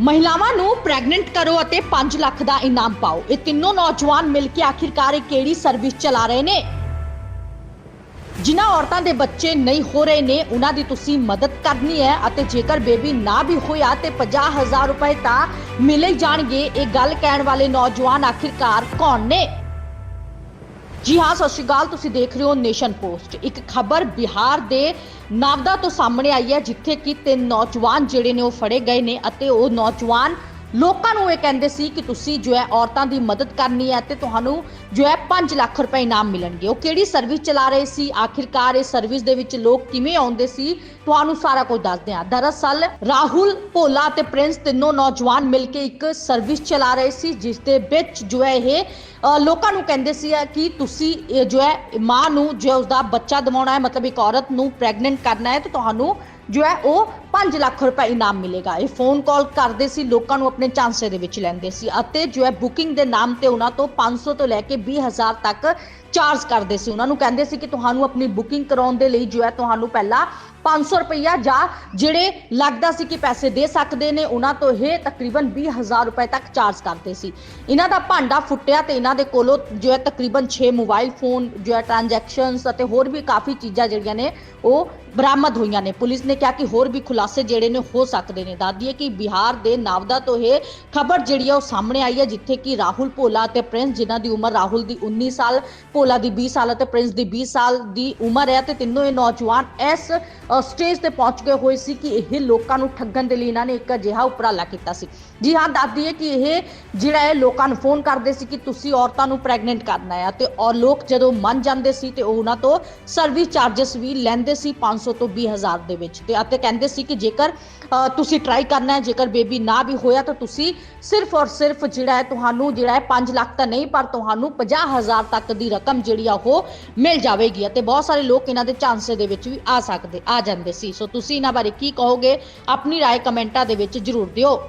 ਮਹਿਲਾਵਾਂ ਨੂੰ ਪ੍ਰੈਗਨੈਂਟ ਕਰੋ ਅਤੇ 5 ਲੱਖ ਦਾ ਇਨਾਮ ਪਾਓ। ਇਹ ਤਿੰਨੋਂ ਨੌਜਵਾਨ ਮਿਲ ਕੇ ਆਖਿਰਕਾਰ ਇਹ ਕਿਹੜੀ ਸਰਵਿਸ ਚਲਾ ਰਹੇ ਨੇ? ਜਿਨ੍ਹਾਂ ਔਰਤਾਂ ਦੇ ਬੱਚੇ ਨਹੀਂ ਹੋ ਰਹੇ ਨੇ, ਉਹਨਾਂ ਦੀ ਤੁਸੀਂ ਮਦਦ ਕਰਨੀ ਹੈ ਅਤੇ ਜੇਕਰ ਬੇਬੀ ਨਾ ਵੀ ਹੋਇਆ ਤੇ 50000 ਰੁਪਏ ਤਾਂ ਮਿਲੇ ਜਾਣਗੇ। ਇਹ ਗੱਲ ਕਹਿਣ ਵਾਲੇ ਨੌਜਵਾਨ ਆਖਿਰਕਾਰ ਕੌਣ ਨੇ? ਜੀ ਹਾਂ, ਸਤਿ ਸ਼੍ਰੀ ਅਕਾਲ। ਤੁਸੀਂ ਦੇਖ ਰਹੇ ਹੋ ਨੇਸ਼ਨ ਪੋਸਟ। ਇੱਕ ਖਬਰ ਬਿਹਾਰ ਦੇ ਨਾਵਦਾ ਤੋਂ ਸਾਹਮਣੇ ਆਈ ਹੈ, ਜਿੱਥੇ ਕਿ ਤਿੰਨ ਨੌਜਵਾਨ ਜਿਹੜੇ ਨੇ ਉਹ ਫੜੇ ਗਏ ਨੇ ਅਤੇ ਉਹ ਨੌਜਵਾਨ ਲੋਕਾਂ ਨੂੰ ਇਹ ਕਹਿੰਦੇ ਸੀ ਕਿ ਤੁਸੀਂ ਜੋ ਹੈ ਔਰਤਾਂ ਦੀ ਮਦਦ ਕਰਨੀ ਹੈ ਤੇ ਤੁਹਾਨੂੰ ਜੋ ਹੈ 5 ਲੱਖ ਰੁਪਏ ਇਨਾਮ ਮਿਲਣਗੇ। ਉਹ ਕਿਹੜੀ ਸਰਵਿਸ ਚਲਾ ਰਹੇ ਸੀ? ਆਖਿਰਕਾਰ ਇਸ ਸਰਵਿਸ ਦੇ ਵਿੱਚ ਲੋਕ ਕਿਵੇਂ ਆਉਂਦੇ ਸੀ? ਤੁਹਾਨੂੰ ਸਾਰਾ ਕੁਝ ਦੱਸਦੇ ਹਾਂ। ਦਰਅਸਲ, ਰਾਹੁਲ, ਭੋਲਾ ਤੇ ਪ੍ਰਿੰਸ ਤਿੰਨੋਂ ਨੌਜਵਾਨ ਮਿਲ ਕੇ ਇੱਕ ਸਰਵਿਸ ਚਲਾ ਰਹੇ ਸੀ, ਜਿਸ ਦੇ ਵਿੱਚ ਜੋ ਹੈ ਇਹ ਲੋਕਾਂ ਨੂੰ ਕਹਿੰਦੇ ਸੀ ਕਿ ਤੁਸੀਂ ਇਹ ਜੋ ਹੈ ਮਾਂ ਨੂੰ ਜੋ ਹੈ ਉਸਦਾ ਬੱਚਾ ਦਿਵਾਉਣਾ ਹੈ, ਮਤਲਬ ਇੱਕ ਔਰਤ ਨੂੰ ਪ੍ਰੈਗਨੈਂਟ ਕਰਨਾ ਹੈ ਤੇ ਤੁਹਾਨੂੰ ਜੋ ਹੈ ਉਹ 5 ਲੱਖ ਰੁਪਏ ਇਨਾਮ ਮਿਲੇਗਾ। ਇਹ ਫੋਨ ਕਾਲ ਕਰਦੇ ਸੀ, ਲੋਕਾਂ ਨੂੰ ਆਪਣੇ ਚਾਂਸੇ ਦੇ ਵਿੱਚ ਲੈਂਦੇ ਸੀ ਅਤੇ ਜੋ ਹੈ ਬੁਕਿੰਗ ਦੇ ਨਾਮ ਤੇ ਉਹਨਾਂ ਤੋਂ 500 ਤੋਂ ਲੈ ਕੇ 20000 ਤੱਕ ਚਾਰਜ ਕਰਦੇ ਸੀ। ਉਹਨਾਂ ਨੂੰ ਕਹਿੰਦੇ ਸੀ ਕਿ ਤੁਹਾਨੂੰ ਆਪਣੀ ਬੁਕਿੰਗ ਕਰਾਉਣ ਦੇ ਲਈ ਜੋ ਹੈ ਤੁਹਾਨੂੰ ਪਹਿਲਾਂ 500 ਰੁਪਈਆ ਜਾਂ ਜਿਹੜੇ ਲੱਗਦਾ ਸੀ ਕਿ ਪੈਸੇ ਦੇ ਸਕਦੇ ਨੇ, ਉਹਨਾਂ ਤੋਂ ਇਹ ਤਕਰੀਬਨ 20000 ਰੁਪਏ ਤੱਕ ਚਾਰਜ ਕਰਦੇ ਸੀ। ਇਹਨਾਂ ਦਾ ਭਾਂਡਾ ਫੁੱਟਿਆ ਤੇ ਇਹਨਾਂ ਦੇ ਕੋਲੋਂ ਜੋ ਹੈ ਤਕਰੀਬਨ 6 ਮੋਬਾਈਲ ਫੋਨ ਜੋ ਹੈ ਟ੍ਰਾਂਜੈਕਸ਼ਨਸ ਅਤੇ ਹੋਰ ਵੀ ਕਾਫੀ ਚੀਜ਼ਾਂ ਜਿਹੜੀਆਂ ਨੇ, ਉਹ ਬਰਾਮਦ ਹੋਈਆਂ ਨੇ। ਪੁਲਿਸ ਨੇ ਕਿਹਾ ਕਿ ਹੋਰ ਵੀ ਖੁਲਾਸੇ ਜਿਹੜੇ ਨੇ, ਹੋ ਸਕਦੇ ਨੇ। ਦੱਸਦੀਏ ਕਿ ਬਿਹਾਰ ਦੇ ਨਾਵਦਾ ਤੋਂ ਇਹ ਖਬਰ ਜਿਹੜੀ ਆ, ਉਹ ਸਾਹਮਣੇ ਆਈ ਹੈ, ਜਿੱਥੇ ਕਿ ਰਾਹੁਲ ਭੋਲਾ ਅਤੇ ਪ੍ਰਿੰਸ, ਜਿਨ੍ਹਾਂ ਦੀ ਉਮਰ ਰਾਹੁਲ ਦੀ 19 ਸਾਲ, ਭੋਲਾ ਦੀ 20 ਸਾਲ ਅਤੇ ਪ੍ਰਿੰਸ ਦੀ 20 ਸਾਲ ਦੀ ਉਮਰ ਹੈ ਤੇ ਤਿੰਨੋਂ ਇਹ ਨੌਜਵਾਨ ਇਸ ਸਟੇਜ ਤੇ ਪਹੁੰਚ ਗਏ ਹੋਏ ਸੀ ਕਿ ਇਹ ਲੋਕਾਂ ਨੂੰ ਠੱਗਣ ਦੇ ਲਈ ਇਹਨਾਂ ਨੇ ਇੱਕ ਅਜਿਹਾ ਉਪਰਾਲਾ ਕੀਤਾ ਸੀ। ਜੀ ਹਾਂ, ਦੱਸਦੀ ਹੈ ਕਿ ਇਹ ਜਿਹੜਾ ਹੈ ਲੋਕਾਂ ਨੂੰ ਫੋਨ ਕਰਦੇ ਸੀ ਕਿ ਤੁਸੀਂ ਔਰਤਾਂ ਨੂੰ ਪ੍ਰੈਗਨੈਂਟ ਕਰਨਾ ਹੈ ਤੇ ਔਰ ਲੋਕ ਜਦੋਂ ਮੰਨ ਜਾਂਦੇ ਸੀ ਤੇ ਉਹ ਉਹਨਾਂ ਤੋਂ ਸਰਵਿਸ ਚਾਰजेस ਵੀ ਲੈਂਦੇ ਸੀ 500 ਤੋਂ 20000 ਦੇ ਵਿੱਚ ਤੇ ਅਤੇ ਕਹਿੰਦੇ ਸੀ ਕਿ ਜੇਕਰ ਤੁਸੀਂ ਟਰਾਈ ਕਰਨਾ ਹੈ, ਜੇਕਰ ਬੇਬੀ ਨਾ ਵੀ ਹੋਇਆ ਤਾਂ ਤੁਸੀਂ ਸਿਰਫ ਔਰ ਸਿਰਫ ਜਿਹੜਾ ਹੈ ਤੁਹਾਨੂੰ ਜਿਹੜਾ ਹੈ 5 ਲੱਖ ਤਾਂ ਨਹੀਂ, ਪਰ ਤੁਹਾਨੂੰ 50000 ਤੱਕ ਦੀ ਰਕਮ ਜਿਹੜੀ ਆ ਉਹ ਮਿਲ ਜਾਵੇਗੀ ਅਤੇ ਬਹੁਤ ਸਾਰੇ ਲੋਕ ਇਹਨਾਂ ਦੇ ਝਾਂਸੇ ਦੇ ਵਿੱਚ ਵੀ ਆ ਸਕਦੇ, ਆ ਜਾਂਦੇ ਸੀ ਸੋ ਤੁਸੀਂ ਇਹਨਾਂ ਬਾਰੇ ਕੀ ਕਹੋਗੇ ਆਪਣੀ رائے ਕਮੈਂਟਾਂ ਦੇ ਵਿੱਚ ਜਰੂਰ ਦਿਓ